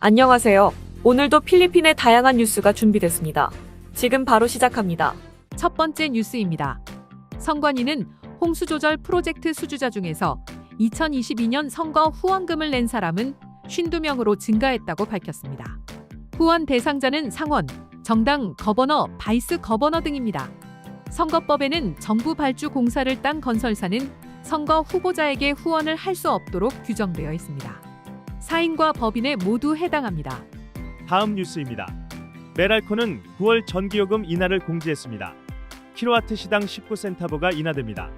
안녕하세요. 오늘도 필리핀의 다양한 뉴스가 준비됐습니다. 지금 바로 시작합니다. 첫 번째 뉴스입니다. 선관위는 홍수 조절 프로젝트 수주자 중에서 2022년 선거 후원금을 낸 사람은 52명으로 증가했다고 밝혔습니다. 후원 대상자는 상원, 정당, 거버너, 바이스 거버너 등입니다. 선거법에는 정부 발주 공사를 딴 건설사는 선거 후보자에게 후원을 할 수 없도록 규정되어 있습니다. 사인과 법인에 모두 해당합니다. 다음 뉴스입니다. 메랄코는 9월 전기요금 인하를 공지했습니다. 킬로와트 시당 19센타브가 인하됩니다.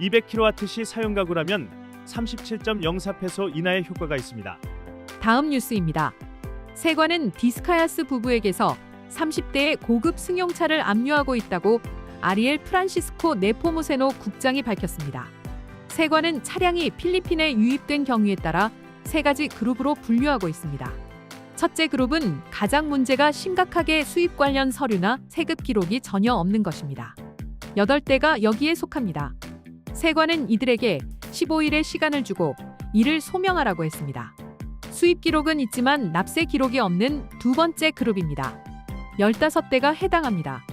200킬로와트 시 사용 가구라면 37.04페소 인하의 효과가 있습니다. 다음 뉴스입니다. 세관은 디스카야스 부부에게서 30대의 고급 승용차를 압류하고 있다고 아리엘 프란시스코 네포무세노 국장이 밝혔습니다. 세관은 차량이 필리핀에 유입된 경위에 따라 세 가지 그룹으로 분류하고 있습니다. 첫째 그룹은 가장 문제가 심각하게 수입 관련 서류나 세급 기록이 전혀 없는 것입니다. 8대가 여기에 속합니다. 세관은 이들에게 15일의 시간을 주고 이를 소명하라고 했습니다. 수입 기록은 있지만 납세 기록이 없는 두 번째 그룹입니다. 15대가 해당합니다.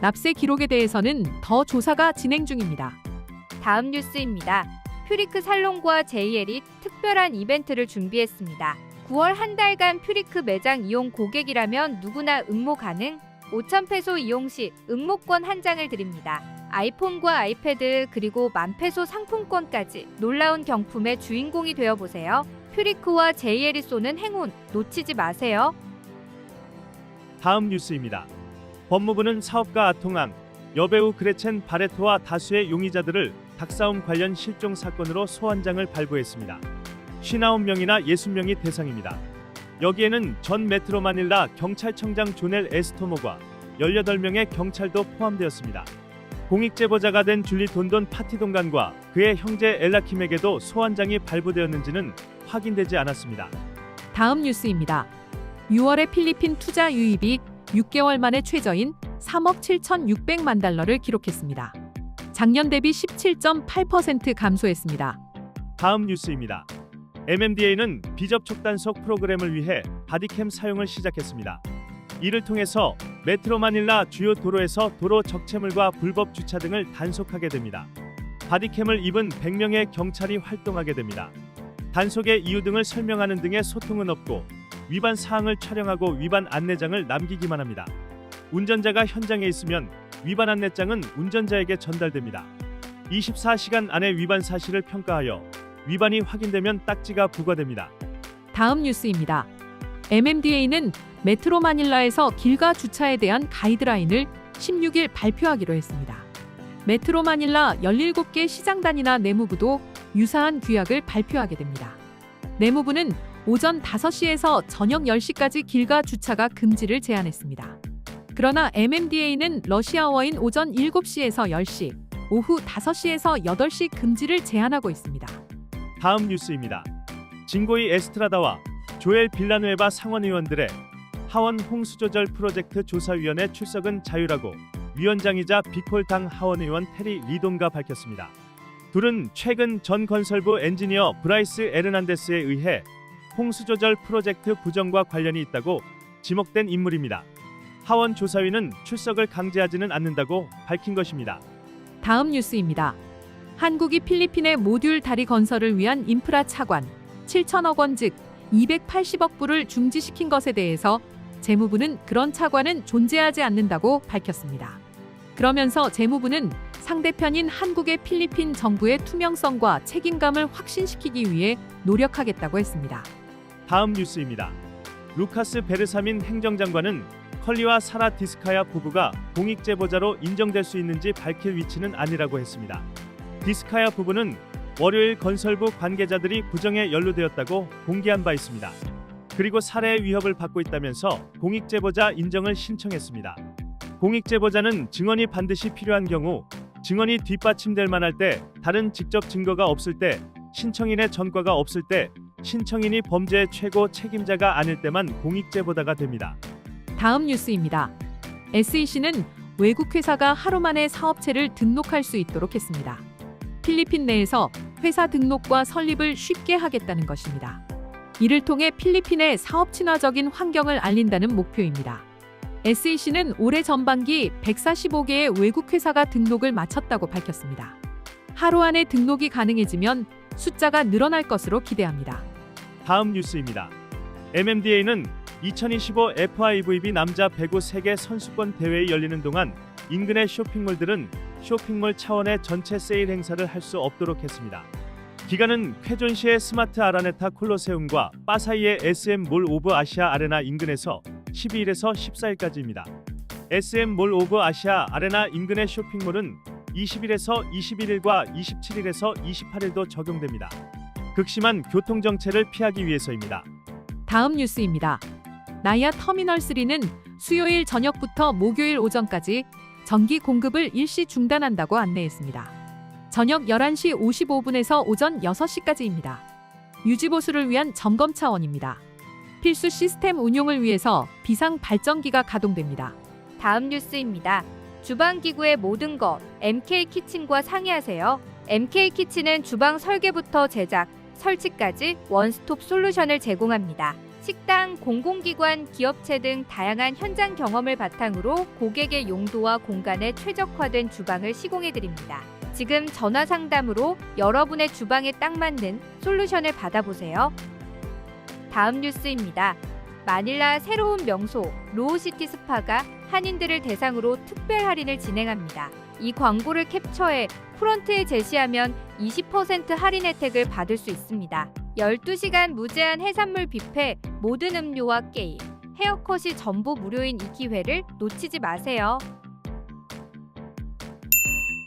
납세 기록에 대해서는 더 조사가 진행 중입니다. 다음 뉴스입니다. 퓨리크 살롱과 JL이 특별한 이벤트를 준비했습니다. 9월 한 달간 퓨리크 매장 이용 고객이라면 누구나 응모 가능. 5,000페소 이용 시 응모권 한 장을 드립니다. 아이폰과 아이패드 그리고 만페소 상품권까지 놀라운 경품의 주인공이 되어 보세요. 퓨리크와 JL이 쏘는 행운 놓치지 마세요. 다음 뉴스입니다. 법무부는 사업가 아통항, 여배우 그레첸 바레토와 다수의 용의자들을 닭싸움 관련 실종 사건으로 소환장을 발부했습니다. 59명이나 60명이 대상입니다. 여기에는 전 메트로 마닐라 경찰청장 조넬 에스토모과 18명의 경찰도 포함되었습니다. 공익 제보자가 된 줄리 돈돈 파티 동간과 그의 형제 엘라킴에게도 소환장이 발부되었는지는 확인되지 않았습니다. 다음 뉴스입니다. 6월에 필리핀 투자 유입이 6개월 만에 최저인 3억 7,600만 달러를 기록했습니다. 작년 대비 17.8% 감소했습니다. 다음 뉴스입니다. MMDA는 비접촉 단속 프로그램을 위해 바디캠 사용을 시작했습니다. 이를 통해서 메트로 마닐라 주요 도로에서 도로 적체물과 불법 주차 등을 단속하게 됩니다. 바디캠을 입은 100명의 경찰이 활동하게 됩니다. 단속의 이유 등을 설명하는 등의 소통은 없고 위반 사항을 촬영하고 위반 안내장을 남기기만 합니다. 운전자가 현장에 있으면 위반 안내장은 운전자에게 전달됩니다. 24시간 안에 위반 사실을 평가하여 위반이 확인되면 딱지가 부과됩니다. 다음 뉴스입니다. MMDA는 메트로 마닐라에서 길가 주차에 대한 가이드라인을 16일 발표하기로 했습니다. 메트로 마닐라 17개 시장단이나 내무부도 유사한 규약을 발표하게 됩니다. 내무부는 오전 5시에서 저녁 10시까지 길가 주차가 금지를 제한했습니다. 그러나 MMDA는 러시아어인 오전 7시에서 10시, 오후 5시에서 8시 금지를 제한하고 있습니다. 다음 뉴스입니다. 진고이 에스트라다와 조엘 빌라누에바 상원 의원들의 하원 홍수 조절 프로젝트 조사위원회 출석은 자유라고 위원장이자 비콜당 하원 의원 테리 리돈가 밝혔습니다. 둘은 최근 전 건설부 엔지니어 브라이스 에르난데스에 의해 홍수 조절 프로젝트 부정과 관련이 있다고 지목된 인물입니다. 하원 조사위는 출석을 강제하지는 않는다고 밝힌 것입니다. 다음 뉴스입니다. 한국이 필리핀의 모듈 다리 건설을 위한 인프라 차관 7천억 원 즉 280억 불을 중지시킨 것에 대해서 재무부는 그런 차관은 존재하지 않는다고 밝혔습니다. 그러면서 재무부는 상대편인 한국의 필리핀 정부의 투명성과 책임감을 확신시키기 위해 노력하겠다고 했습니다. 다음 뉴스입니다. 루카스 베르사민 행정장관은 컬리와 사라 디스카야 부부가 공익 제보자로 인정될 수 있는지 밝힐 위치는 아니라고 했습니다. 디스카야 부부는 월요일 건설부 관계자들이 부정에 연루되었다고 공개한 바 있습니다. 그리고 살해의 위협을 받고 있다면서 공익 제보자 인정을 신청했습니다. 공익 제보자는 증언이 반드시 필요한 경우, 증언이 뒷받침될 만할 때, 다른 직접 증거가 없을 때, 신청인의 전과가 없을 때, 신청인이 범죄의 최고 책임자가 아닐 때만 공익 제보자가 됩니다. 다음 뉴스입니다. SEC는 외국 회사가 하루 만에 사업체를 등록할 수 있도록 했습니다. 필리핀 내에서 회사 등록과 설립을 쉽게 하겠다는 것입니다. 이를 통해 필리핀의 사업 친화적인 환경을 알린다는 목표입니다. SEC는 올해 전반기 145개의 외국 회사가 등록을 마쳤다고 밝혔습니다. 하루 안에 등록이 가능해지면 숫자가 늘어날 것으로 기대합니다. 다음 뉴스입니다. MMDA는 2025 FIVB 남자 배구 세계 선수권 대회에 열리는 동안 인근의 쇼핑몰들은 쇼핑몰 차원의 전체 세일 행사를 할 수 없도록 했습니다. 기간은 쾌존시의 스마트 아라네타 콜로세움과 빠사이의 SM 몰 오브 아시아 아레나 인근에서 12일에서 14일까지입니다. SM 몰 오브 아시아 아레나 인근의 쇼핑몰은 20일에서 21일과 27일에서 28일도 적용됩니다. 극심한 교통 정체를 피하기 위해서입니다. 다음 뉴스입니다. 나이아 터미널 3는 수요일 저녁부터 목요일 오전까지 전기 공급을 일시 중단한다고 안내했습니다. 저녁 11시 55분에서 오전 6시까지입니다. 유지보수를 위한 점검 차원입니다. 필수 시스템 운용을 위해서 비상 발전기가 가동됩니다. 다음 뉴스입니다. 주방 기구의 모든 것 MK 키친과 상의하세요. MK 키친은 주방 설계부터 제작, 설치까지 원스톱 솔루션을 제공합니다. 식당, 공공기관, 기업체 등 다양한 현장 경험을 바탕으로 고객의 용도와 공간에 최적화된 주방을 시공해 드립니다. 지금 전화 상담으로 여러분의 주방에 딱 맞는 솔루션을 받아보세요. 다음 뉴스입니다. 마닐라 새로운 명소 로우시티 스파가 한인들을 대상으로 특별 할인을 진행합니다. 이 광고를 캡처해 프런트에 제시하면 20% 할인 혜택을 받을 수 있습니다. 12시간 무제한 해산물 뷔페, 모든 음료와 게임, 헤어컷이 전부 무료인 이 기회를 놓치지 마세요.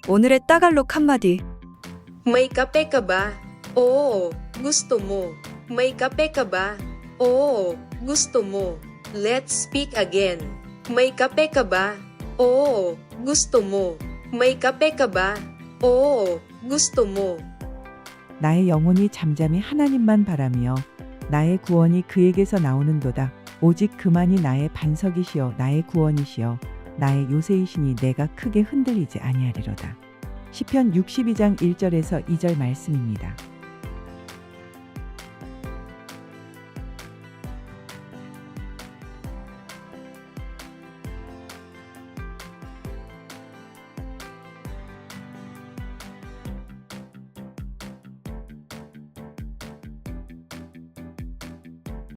오늘의 따갈록 한마디. May kape ka ba? Oo, gusto mo. May kape ka ba? Oo, gusto mo. Let's speak again. May kape ka ba? Oo, gusto mo. May kape ka ba? Oo, gusto mo. 나의 영혼이 잠잠히 하나님만 바라며 나의 구원이 그에게서 나오는도다. 오직 그만이 나의 반석이시여 나의 구원이시여 나의 요새이시니 내가 크게 흔들리지 아니하리로다. 시편 62장 1절에서 2절 말씀입니다.